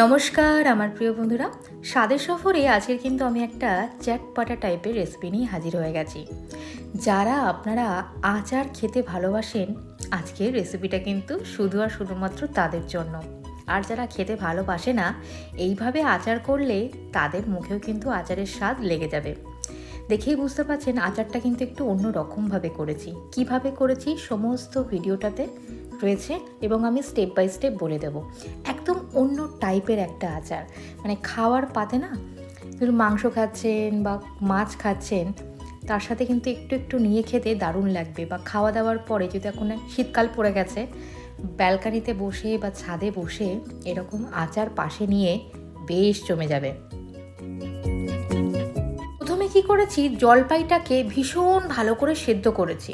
নমস্কার, আমার প্রিয় বন্ধুরা। স্বাদের সফরে আজকের কিন্তু আমি একটা চ্যাটপাটা টাইপের রেসিপি নিয়ে হাজির হয়ে গেছি। যারা আপনারা আচার খেতে ভালোবাসেন আজকের রেসিপিটা কিন্তু শুধু আর শুধুমাত্র তাদের জন্য। আর যারা খেতে ভালোবাসে না, এইভাবে আচার করলে তাদের মুখেও কিন্তু আচারের স্বাদ লেগে যাবে। দেখেই বুঝতে পারছেন, আচারটা কিন্তু একটু অন্য রকমভাবে করেছি। কীভাবে করেছি, সমস্ত ভিডিওটাতে রয়েছে এবং আমি স্টেপ বাই স্টেপ বলে দেব। একদম অন্য টাইপের একটা আচার। মানে খাওয়ার পাতে না, ধরুন মাংস খাচ্ছেন বা মাছ খাচ্ছেন, তার সাথে কিন্তু একটু একটু নিয়ে খেতে দারুণ লাগবে বা খাওয়া দাওয়ার পরে যদি এখন শীতকাল পড়ে গেছে, ব্যালকানিতে বসে বা ছাদে বসে এরকম আচার পাশে নিয়ে বেশ জমে যাবে। প্রথমে কি করেছি, জলপাইটাকে ভীষণ ভালো করে সেদ্ধ করেছি।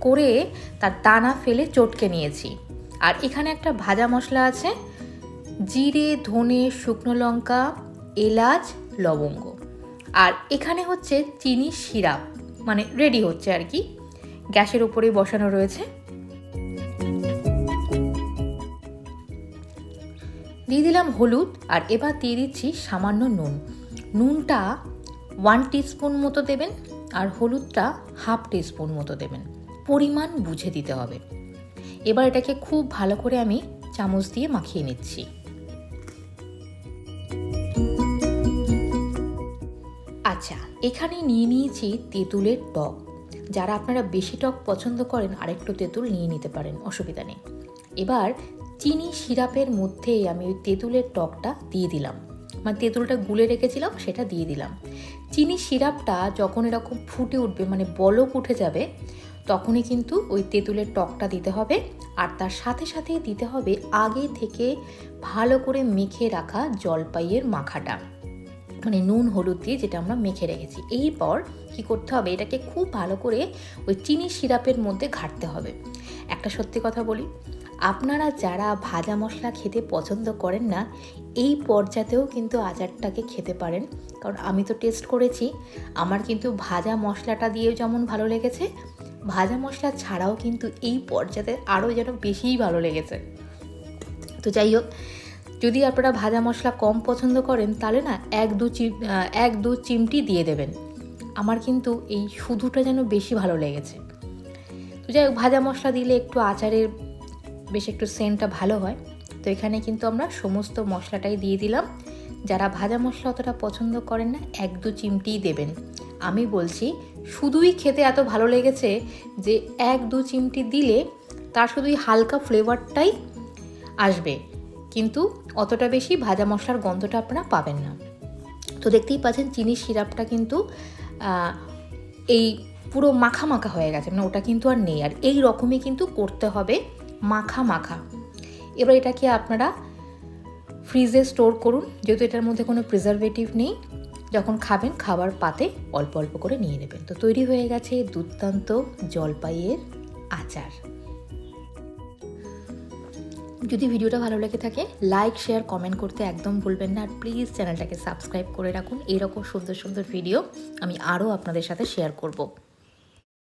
করে তার দানা ফেলে চটকে নিয়েছি। আর এখানে একটা ভাজা মশলা আছে জিরে, ধনে, শুকনো লঙ্কা, এলাচ, লবঙ্গ। আর এখানে হচ্ছে চিনি সিরাপ মানে রেডি হচ্ছে আর কি। গ্যাসের উপরেই বসানো রয়েছে। দিয়ে দিলাম হলুদ আর এবার দিয়ে দিচ্ছি সামান্য নুন। নুনটা ওয়ান টিস্পুন মতো দেবেন আর হলুদটা হাফ টিস্পুন মতো দেবেন। পরিমাণ বুঝে দিতে হবে। এবার এটাকে খুব ভালো করে আমি চামচ দিয়ে মাখিয়ে নিচ্ছি। আচ্ছা এখানে নিয়ে নিয়েছি তেঁতুলের টক। যারা আপনারা বেশি টক পছন্দ করেন, আরেকটু তেঁতুল নিয়ে নিতে পারেন, অসুবিধা নেই। এবার চিনি সিরাপের মধ্যেই আমি ওই তেঁতুলের টকটা দিয়ে দিলাম। মানে তেঁতুলটা গুলে রেখেছিলাম, সেটা দিয়ে দিলাম। চিনি সিরাপটা যখন এরকম ফুটে উঠবে মানে বলক উঠে যাবে, তখনই কিন্তু ওই তেঁতুলের টকটা দিতে হবে। আর তার সাথে সাথে দিতে হবে আগে থেকে ভালো করে মেখে রাখা জলপাইয়ের মাখাটা। মানে নুন, হলুদ দিয়ে যেটা আমরা মেখে রেখেছি। এরপর কি করতে হবে? এটাকে খুব ভালো করে ওই চিনি সিরাপের মধ্যে ঘাটতে হবে। একটা সত্যি কথা বলি, আপনারা যারা ভাজা মশলা খেতে পছন্দ করেন না, এই পর্যাতেও কিন্তু আচারটাকে খেতে পারেন। কারণ আমি তো টেস্ট করেছি, আমার কিন্তু ভাজা মশলাটা দিয়েও যেমন ভালো লেগেছে, ভাজা মশলা ছাড়াও কিন্তু এই পর্যাতে আরও যেন বেশিই ভালো লেগেছে। তো যাই হোক যদি আপনারা ভাজা মশলা কম পছন্দ করেন, তাহলে না এক দু চিম এক দু চিমটি দিয়ে দেবেন। আমার কিন্তু এই শুধুটা যেন বেশি ভালো লেগেছে। তো যাই হোক, ভাজা মশলা দিলে একটু আচারের বেশ একটু সেন্টটা ভালো হয়। তো এখানে কিন্তু আমরা সমস্ত মশলাটাই দিয়ে দিলাম। যারা ভাজা মশলা অতটা পছন্দ করেন না, এক দু চিমটিই দেবেন। আমি বলছি, শুধুই খেতে এত ভালো লেগেছে যে এক দু চিমটি দিলে তার শুধুই হালকা ফ্লেভারটাই আসবে। কিন্তু অতটা বেশি ভাজা মশলার গন্ধটা আপনারা পাবেন না। তো দেখতেই পাচ্ছেন চিনির সিরাপটা কিন্তু এই পুরো মাখা মাখা হয়ে গেছে মানে ওটা কিন্তু আর নেই। আর এই রকমই কিন্তু করতে হবে মাখা মাখা এবার এটাকে আপনারা ফ্রিজে স্টোর করুন, যেহেতু এটার মধ্যে কোনো প্রিজারভেটিভ নেই। যখন খাবেন, খাবার পাতে অল্প অল্প করে নিয়ে নেবেন। তো তৈরি হয়ে গেছে দুর্দান্ত জলপাইয়ের আচার। যদি ভিডিওটা ভালো লেগে থাকে লাইক শেয়ার কমেন্ট করতে একদম ভুলবেন না। আর প্লিজ চ্যানেলটাকে সাবস্ক্রাইব করে রাখুন। এরকম সুন্দর সুন্দর ভিডিও আমি আরও আপনাদের সাথে শেয়ার করব।